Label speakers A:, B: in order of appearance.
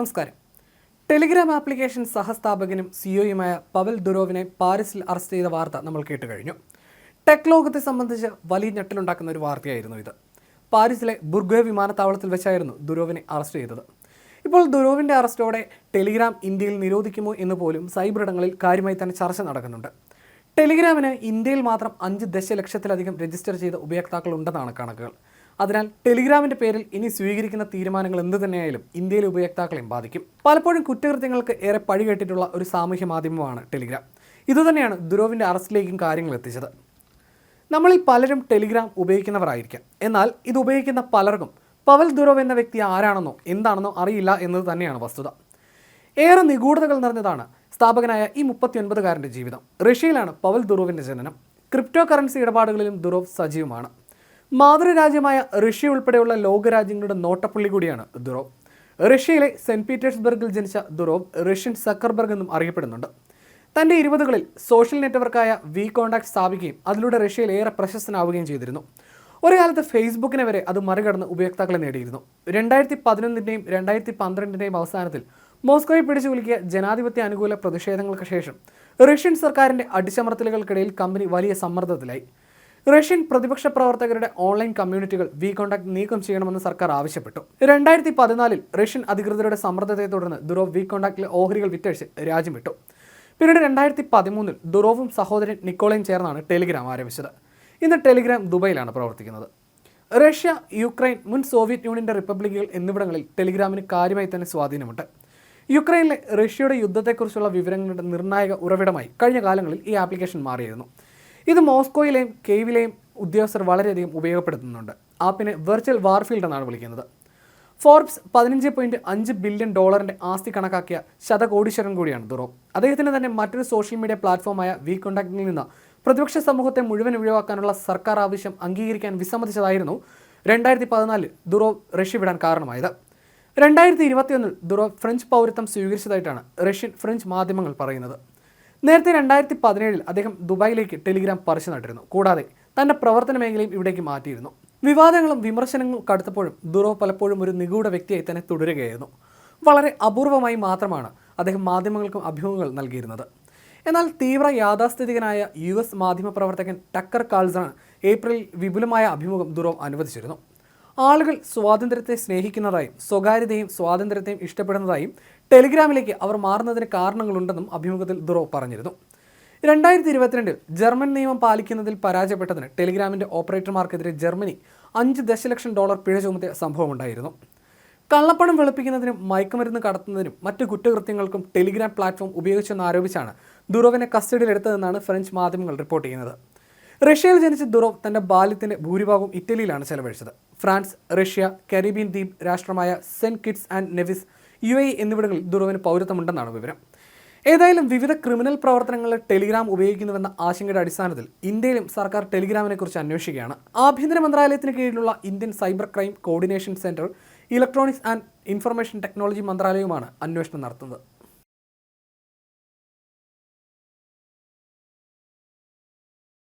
A: നമസ്കാരം. Telegram application സഹസ്ഥാപകനും സിഒയുമായ പവൽ ദുരോവിനെ പാരീസിൽ അറസ്റ്റ് ചെയ്ത വാർത്ത നമ്മൾ കേട്ട് കഴിഞ്ഞു. ടെക് ലോകത്തെ സംബന്ധിച്ച് വലിയ ഞെട്ടലുണ്ടാക്കുന്ന ഒരു വാർത്തയായിരുന്നു ഇത്. പാരീസിലെ ബുർഗോ വിമാനത്താവളത്തിൽ വെച്ചായിരുന്നു ദുരോവിനെ അറസ്റ്റ് ചെയ്തത്. ഇപ്പോൾ ദുരോവിന്റെ അറസ്റ്റോടെ ടെലിഗ്രാം ഇന്ത്യയിൽ നിരോധിക്കുമോ എന്ന് പോലും സൈബർ ഇടങ്ങളിൽ കാര്യമായി തന്നെ ചർച്ച നടക്കുന്നുണ്ട്. ടെലിഗ്രാമിന് ഇന്ത്യയിൽ മാത്രം അഞ്ച് ദശലക്ഷത്തിലധികം രജിസ്റ്റർ ചെയ്ത ഉപയോക്താക്കൾ ഉണ്ടെന്നാണ് കണക്കുകൾ. അതിനാൽ ടെലിഗ്രാമിന്റെ പേരിൽ ഇനി സ്വീകരിക്കുന്ന തീരുമാനങ്ങൾ എന്ത് തന്നെയായാലും ഇന്ത്യയിലെ ഉപയോക്താക്കളെയും ബാധിക്കും. പലപ്പോഴും കുറ്റകൃത്യങ്ങൾക്ക് ഏറെ പഴി കേട്ടിട്ടുള്ള ഒരു സാമൂഹ്യ മാധ്യമമാണ് ടെലിഗ്രാം. ഇതുതന്നെയാണ് ദുരോവിന്റെ അറസ്റ്റിലേക്കും കാര്യങ്ങൾ എത്തിച്ചത്. നമ്മളിൽ പലരും ടെലിഗ്രാം ഉപയോഗിക്കുന്നവരായിരിക്കാം. എന്നാൽ ഇത് ഉപയോഗിക്കുന്ന പലർക്കും പവൽ ദുരോവ് എന്ന വ്യക്തി ആരാണെന്നോ എന്താണെന്നോ അറിയില്ല എന്നത് തന്നെയാണ് വസ്തുത. ഏറെ നിഗൂഢതകൾ നിറഞ്ഞതാണ് സ്ഥാപകനായ ഈ മുപ്പത്തിയൊൻപതുകാരന്റെ ജീവിതം. റഷ്യയിലാണ് പവൽ ദുറോവിന്റെ ജനനം. ക്രിപ്റ്റോ കറൻസി ഇടപാടുകളിലും ദുറോവ് സജീവമാണ്. മാതൃരാജ്യമായ റഷ്യ ഉൾപ്പെടെയുള്ള ലോകരാജ്യങ്ങളുടെ നോട്ടപ്പുള്ളി കൂടിയാണ് ദുറോവ്. റഷ്യയിലെ സെന്റ് പീറ്റേഴ്സ്ബർഗിൽ ജനിച്ച ദുറോവ് റഷ്യൻ സക്കർബർഗ് എന്നും അറിയപ്പെടുന്നുണ്ട്. തന്റെ ഇരുപതുകളിൽ സോഷ്യൽ നെറ്റ്വർക്കായ വി കോണ്ടാക്ട് സ്ഥാപിക്കുകയും അതിലൂടെ റഷ്യയിൽ ഏറെ പ്രശസ്തനാവുകയും ചെയ്തിരുന്നു. ഒരു കാലത്ത് ഫേസ്ബുക്കിനെ വരെ അത് മറികടന്ന് ഉപയോക്താക്കളെ നേടിയിരുന്നു. രണ്ടായിരത്തി പതിനൊന്നിന്റെയും രണ്ടായിരത്തി പന്ത്രണ്ടിന്റെയും അവസാനത്തിൽ മോസ്കോയെ പിടിച്ചു കുലുക്കിയ ജനാധിപത്യ അനുകൂല പ്രതിഷേധങ്ങൾക്ക് ശേഷം റഷ്യൻ സർക്കാരിന്റെ അടിച്ചമർത്തലുകൾക്കിടയിൽ കമ്പനി വലിയ സമ്മർദ്ദത്തിലായി. റഷ്യൻ പ്രതിപക്ഷ പ്രവർത്തകരുടെ ഓൺലൈൻ കമ്മ്യൂണിറ്റികൾ വി കോണ്ടാക്ട് നീക്കം ചെയ്യണമെന്ന് സർക്കാർ ആവശ്യപ്പെട്ടു. രണ്ടായിരത്തി പതിനാലിൽ റഷ്യൻ അധികൃതരുടെ സമ്മർദ്ദത്തെ തുടർന്ന് ദുറോവ് വി കോണ്ടാക്ടിലെ ഓഹരികൾ വിറ്റഴിച്ച് രാജ്യം വിട്ടു. പിന്നീട് രണ്ടായിരത്തി പതിമൂന്നിൽ ദുറോവും സഹോദരൻ നിക്കോളയും ചേർന്നാണ് ടെലിഗ്രാം ആരംഭിച്ചത്. ഇന്ന് ടെലിഗ്രാം ദുബൈയിലാണ് പ്രവർത്തിക്കുന്നത്. റഷ്യ യുക്രൈൻ മുൻ സോവിയറ്റ് യൂണിയന്റെ റിപ്പബ്ലിക്കുകൾ എന്നിവിടങ്ങളിൽ ടെലിഗ്രാമിന് കാര്യമായി തന്നെ സ്വാധീനമുണ്ട്. യുക്രൈനിലെ റഷ്യയുടെ യുദ്ധത്തെക്കുറിച്ചുള്ള വിവരങ്ങളുടെ നിർണായക ഉറവിടമായി കഴിഞ്ഞ കാലങ്ങളിൽ ഈ ആപ്ലിക്കേഷൻ മാറിയിരുന്നു. ഇത് മോസ്കോയിലെയും കെയ്വിലെയും ഉദ്യോഗസ്ഥർ വളരെയധികം ഉപയോഗപ്പെടുത്തുന്നുണ്ട്. ആപ്പിനെ വെർച്വൽ വാർഫീൽഡ് എന്നാണ് വിളിക്കുന്നത്. ഫോർബ്സ് പതിനഞ്ച് പോയിന്റ് അഞ്ച് ബില്യൺ ഡോളറിന്റെ ആസ്തി കണക്കാക്കിയ ശതകോടീശ്വരൻ കൂടിയാണ് ദുറോ. അദ്ദേഹത്തിന് തന്നെ മറ്റൊരു സോഷ്യൽ മീഡിയ പ്ലാറ്റ്ഫോമായ വി കോണ്ടാക്റ്റിൽ നിന്ന് പ്രതിപക്ഷ സമൂഹത്തെ മുഴുവൻ ഒഴിവാക്കാനുള്ള സർക്കാർ ആവശ്യം അംഗീകരിക്കാൻ വിസമ്മതിച്ചതായിരുന്നു രണ്ടായിരത്തി പതിനാലിൽ ദുറോ റഷ്യ വിടാൻ കാരണമായത്. രണ്ടായിരത്തി ഇരുപത്തിയൊന്നിൽ ദുറോ ഫ്രഞ്ച് പൗരത്വം സ്വീകരിച്ചതായിട്ടാണ് റഷ്യൻ ഫ്രഞ്ച് മാധ്യമങ്ങൾ പറയുന്നത്. നേരത്തെ രണ്ടായിരത്തി പതിനേഴിൽ അദ്ദേഹം ദുബായിലേക്ക് ടെലിഗ്രാം പറിച്ചു നട്ടിരുന്നു. കൂടാതെ തന്റെ പ്രവർത്തന മേഖലയും ഇവിടേക്ക് മാറ്റിയിരുന്നു. വിവാദങ്ങളും വിമർശനങ്ങളും കടുത്തപ്പോഴും ദുറോ പലപ്പോഴും ഒരു നിഗൂഢ വ്യക്തിയായി തന്നെ തുടരുകയായിരുന്നു. വളരെ അപൂർവമായി മാത്രമാണ് അദ്ദേഹം മാധ്യമങ്ങൾക്കും അഭിമുഖങ്ങൾ നൽകിയിരുന്നത്. എന്നാൽ തീവ്ര യാഥാസ്ഥിതികനായ യു എസ് മാധ്യമപ്രവർത്തകൻ ടക്കർ കാൾസാണ് ഏപ്രിലിൽ വിപുലമായ അഭിമുഖം ദുറോ അനുവദിച്ചിരുന്നു. ആളുകൾ സ്വാതന്ത്ര്യത്തെ സ്നേഹിക്കുന്നതായും സ്വകാര്യതയും സ്വാതന്ത്ര്യത്തെയും ഇഷ്ടപ്പെടുന്നതായും ടെലിഗ്രാമിലേക്ക് അവർ മാറുന്നതിന് കാരണങ്ങളുണ്ടെന്നും അഭിമുഖത്തിൽ ദുറോ പറഞ്ഞിരുന്നു. രണ്ടായിരത്തി ഇരുപത്തിരണ്ടിൽ ജർമ്മൻ നിയമം പാലിക്കുന്നതിൽ പരാജയപ്പെട്ടതിന് ടെലിഗ്രാമിന്റെ ഓപ്പറേറ്റർമാർക്കെതിരെ ജർമ്മനി അഞ്ച് ദശലക്ഷം ഡോളർ പിഴ ചുമത്തിയ സംഭവമുണ്ടായിരുന്നു. കള്ളപ്പണം വെളുപ്പിക്കുന്നതിനും മയക്കുമരുന്ന് കടത്തുന്നതിനും മറ്റ് കുറ്റകൃത്യങ്ങൾക്കും ടെലിഗ്രാം പ്ലാറ്റ്ഫോം ഉപയോഗിച്ചെന്നാരോപിച്ചാണ് ദുറോവിനെ കസ്റ്റഡിയിലെടുത്തതെന്നാണ് ഫ്രഞ്ച് മാധ്യമങ്ങൾ റിപ്പോർട്ട് ചെയ്യുന്നത്. റഷ്യയിൽ ജനിച്ച ദുറോവ് തന്റെ ബാല്യത്തിന്റെ ഭൂരിഭാഗവും ഇറ്റലിയിലാണ് ചെലവഴിച്ചത്. ഫ്രാൻസ് റഷ്യ കരീബിയൻ ദ്വീപ് രാഷ്ട്രമായ Saint Kitts and Nevis U A എന്നിവിടങ്ങളിൽ ദുറോവിന് പൗരത്വമുണ്ടെന്നാണ് വിവരം. ഏതായാലും വിവിധ ക്രിമിനൽ പ്രവർത്തനങ്ങളിൽ ടെലിഗ്രാം ഉപയോഗിക്കുന്നുവെന്ന ആശങ്കയുടെ അടിസ്ഥാനത്തിൽ ഇന്ത്യയിലും സർക്കാർ ടെലിഗ്രാമിനെ കുറിച്ച് അന്വേഷിക്കുകയാണ്. ആഭ്യന്തര മന്ത്രാലയത്തിന് കീഴിലുള്ള Indian cyber crime coordination centre electronics and information technology മന്ത്രാലയവുമാണ് അന്വേഷണം നടത്തുന്നത്.